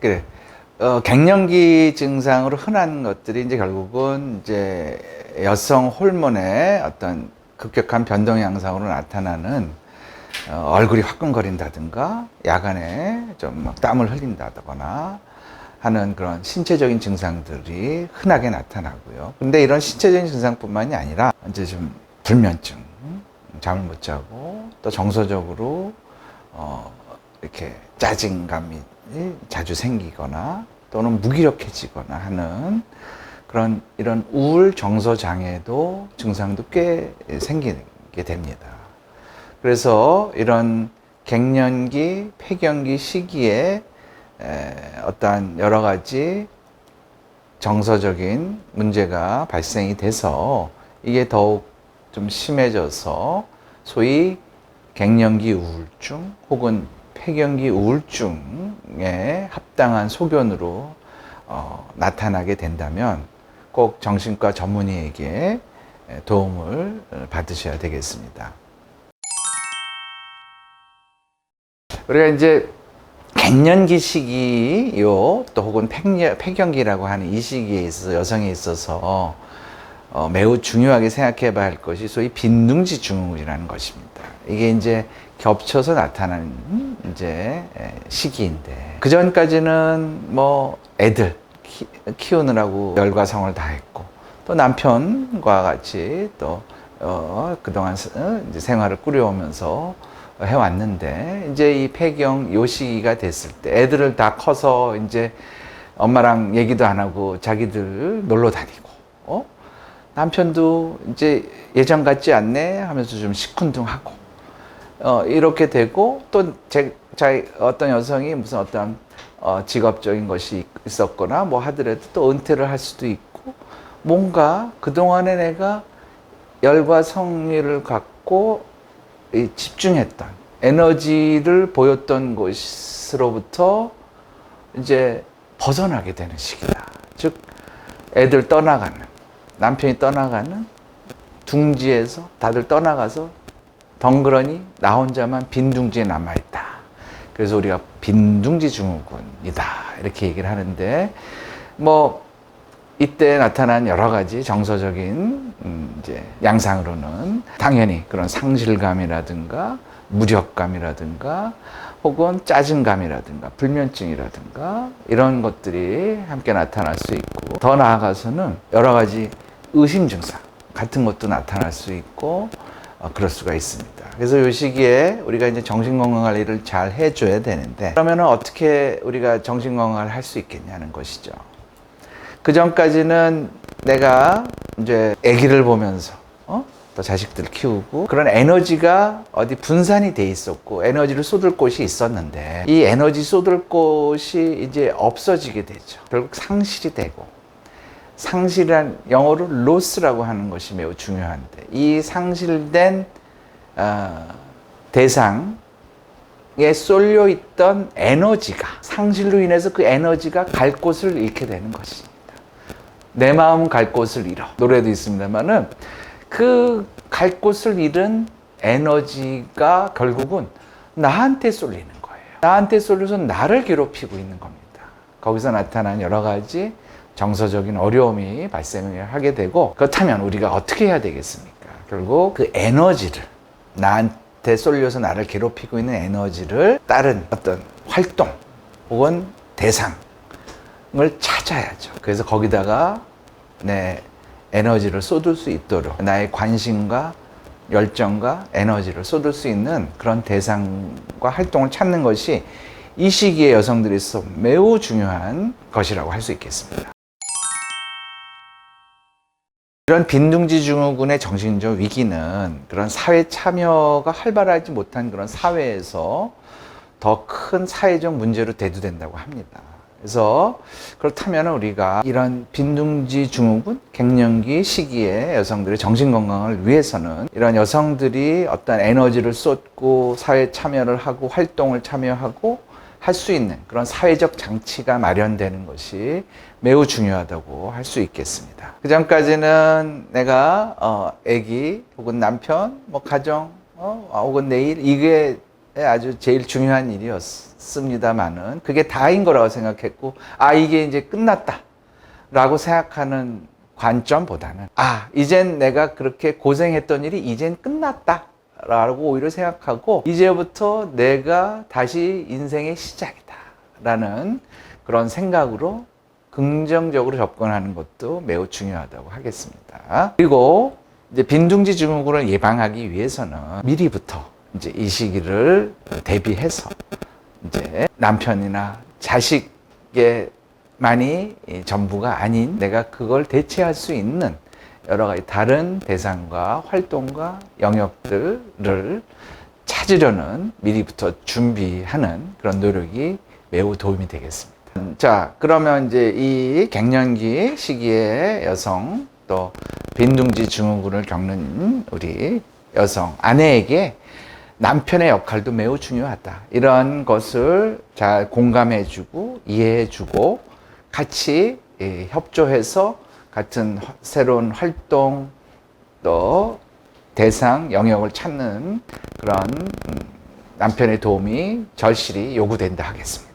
그래. 어, 갱년기 증상으로 흔한 것들이 이제 결국은 이제 여성 호르몬의 어떤 급격한 변동 양상으로 나타나는 어, 얼굴이 화끈거린다든가 야간에 좀 막 땀을 흘린다거나 하는 그런 신체적인 증상들이 흔하게 나타나고요. 근데 이런 신체적인 증상뿐만이 아니라 이제 좀 불면증, 잠을 못 자고 또 정서적으로 어, 이렇게 짜증감이 자주 생기거나 또는 무기력해지거나 하는 그런 이런 우울 정서 장애도 증상도 꽤 생기게 됩니다. 그래서 이런 갱년기, 폐경기 시기에 에, 어떠한 여러 가지 정서적인 문제가 발생이 돼서 이게 더욱 좀 심해져서 소위 갱년기 우울증 혹은 폐경기 우울증에 합당한 소견으로 어, 나타나게 된다면 꼭 정신과 전문의에게 도움을 받으셔야 되겠습니다. 우리가 이제 갱년기 시기요, 또 혹은 폐경기라고 하는 이 시기에 있어서 여성에 있어서 어, 매우 중요하게 생각해 봐야 할 것이 소위 빈둥지 증후군이라는 것입니다. 이게 이제 겹쳐서 나타나는 이제 에, 시기인데 그 전까지는 뭐 애들 키, 키우느라고 열과 성을 다했고 또 남편과 같이 또 어, 그동안 스- 어, 이제 생활을 꾸려오면서 해왔는데 이제 이 폐경 요 시기가 됐을 때 애들을 다 커서 이제 엄마랑 얘기도 안 하고 자기들 놀러 다니고 어? 남편도 이제 예전 같지 않네 하면서 좀 시큰둥하고 어, 이렇게 되고 또 제, 자, 어떤 여성이 무슨 어떤 어, 직업적인 것이 있었거나 뭐 하더라도 또 은퇴를 할 수도 있고 뭔가 그동안에 내가 열과 성의를 갖고 이 집중했던 에너지를 보였던 곳으로부터 이제 벗어나게 되는 시기다. 즉 애들 떠나가는 남편이 떠나가는 둥지에서 다들 떠나가서 덩그러니 나 혼자만 빈둥지에 남아 있다. 그래서 우리가 빈둥지 증후군이다 이렇게 얘기를 하는데 뭐 이때 나타난 여러 가지 정서적인 음, 이제 양상으로는 당연히 그런 상실감이라든가 무력감이라든가 혹은 짜증감이라든가 불면증이라든가 이런 것들이 함께 나타날 수 있고 더 나아가서는 여러 가지 의심 증상 같은 것도 나타날 수 있고 어, 그럴 수가 있습니다. 그래서 이 시기에 우리가 이제 정신건강 관리를 잘 해줘야 되는데 그러면 어떻게 우리가 정신건강을 할 수 있겠냐는 것이죠. 그 전까지는 내가 이제 아기를 보면서 어? 또 자식들 키우고 그런 에너지가 어디 분산이 돼 있었고 에너지를 쏟을 곳이 있었는데 이 에너지 쏟을 곳이 이제 없어지게 되죠. 결국 상실이 되고 상실이란 영어로 loss라고 하는 것이 매우 중요한데 이 상실된 어, 대상에 쏠려 있던 에너지가 상실로 인해서 그 에너지가 갈 곳을 잃게 되는 것입니다. 내 마음 갈 곳을 잃어. 노래도 있습니다만은 그 갈 곳을 잃은 에너지가 결국은 나한테 쏠리는 거예요. 나한테 쏠려서 나를 괴롭히고 있는 겁니다. 거기서 나타난 여러 가지 정서적인 어려움이 발생을 하게 되고 그렇다면 우리가 어떻게 해야 되겠습니까? 결국 그 에너지를 나한테 쏠려서 나를 괴롭히고 있는 에너지를 다른 어떤 활동 혹은 대상 을 찾아야죠. 그래서 거기다가 내 에너지를 쏟을 수 있도록 나의 관심과 열정과 에너지를 쏟을 수 있는 그런 대상과 활동을 찾는 것이 이 시기에 여성들이 있어 매우 중요한 것이라고 할 수 있겠습니다. 이런 빈둥지 증후군의 정신적 위기는 그런 사회 참여가 활발하지 못한 그런 사회에서 더 큰 사회적 문제로 대두된다고 합니다. 그래서 그렇다면 우리가 이런 빈둥지 증후군, 갱년기 시기에 여성들의 정신 건강을 위해서는 이런 여성들이 어떤 에너지를 쏟고 사회 참여를 하고 활동을 참여하고 할 수 있는 그런 사회적 장치가 마련되는 것이 매우 중요하다고 할 수 있겠습니다. 그 전까지는 내가 어, 아기 혹은 남편, 뭐 가정, 어, 혹은 내일 이게 아주 제일 중요한 일이었습니다만은 그게 다인 거라고 생각했고 아 이게 이제 끝났다라고 생각하는 관점보다는 아 이젠 내가 그렇게 고생했던 일이 이젠 끝났다 라고 오히려 생각하고 이제부터 내가 다시 인생의 시작이다 라는 그런 생각으로 긍정적으로 접근하는 것도 매우 중요하다고 하겠습니다. 그리고 이제 빈둥지 증후군을 예방하기 위해서는 미리부터 이제 이 시기를 대비해서 이제 남편이나 자식의 만이 이 전부가 아닌 내가 그걸 대체할 수 있는 여러 가지 다른 대상과 활동과 영역들을 찾으려는 미리부터 준비하는 그런 노력이 매우 도움이 되겠습니다. 자, 그러면 이제 이 갱년기 시기에 여성 또 빈둥지 증후군을 겪는 우리 여성 아내에게 남편의 역할도 매우 중요하다. 이런 것을 잘 공감해주고 이해해주고 같이 예, 협조해서 같은 화- 새로운 활동 또 대상 영역을 찾는 그런 음, 남편의 도움이 절실히 요구된다 하겠습니다.